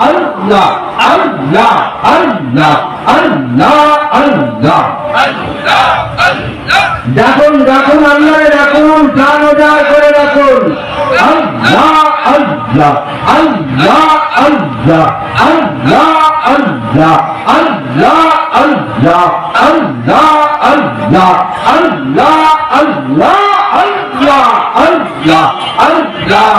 আল্লাহ আল্লাহ আল্লাহ আল্লাহ আল্লাহ ডাকুন ডাকুন আল্লাহ ডাকুন প্রাণ উজাড় করে ডাকুন আল্লাহ আল্লাহ আল্লাহ আল্লাহ আল্লাহ আল্লাহ আল্লাহ আল্লাহ আল্লাহ আল্লাহ আল্লাহ আল্লাহ আল্লাহ আল্লাহ আল্লাহ আল্লাহ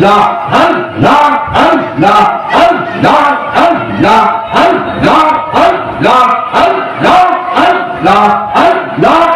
la la la la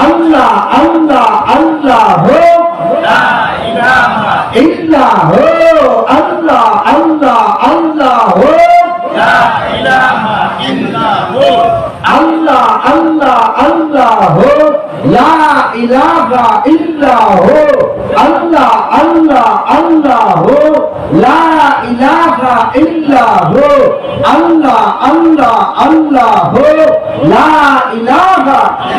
আল্লাহ আল্লাহ আল্লাহ ইল্লাহ আল্লাহ আল্লাহ আল্লাহ আল্লাহ আল্লাহ আল্লাহ লা আল্লাহ আল্লাহ আল্লাহ লা ইলাহা ইল্লাহ আল্লাহ আল্লাহ আল্লাহ লা ইলাহা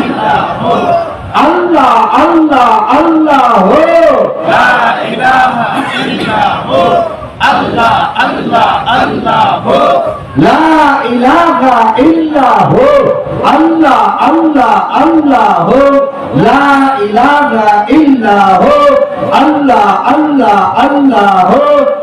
ইলাহা আল্লাহ আল্লাহ আল্লাহ হো লা ইলাহা ইল্লা হো আল্লাহ আল্লাহ আল্লাহ হো লা ইলাহা ইল্লা হো আল্লাহ আল্লাহ আল্লাহ হো লা ইলাহা ইল্লা আল্লাহ আল্লাহ আল্লাহ হো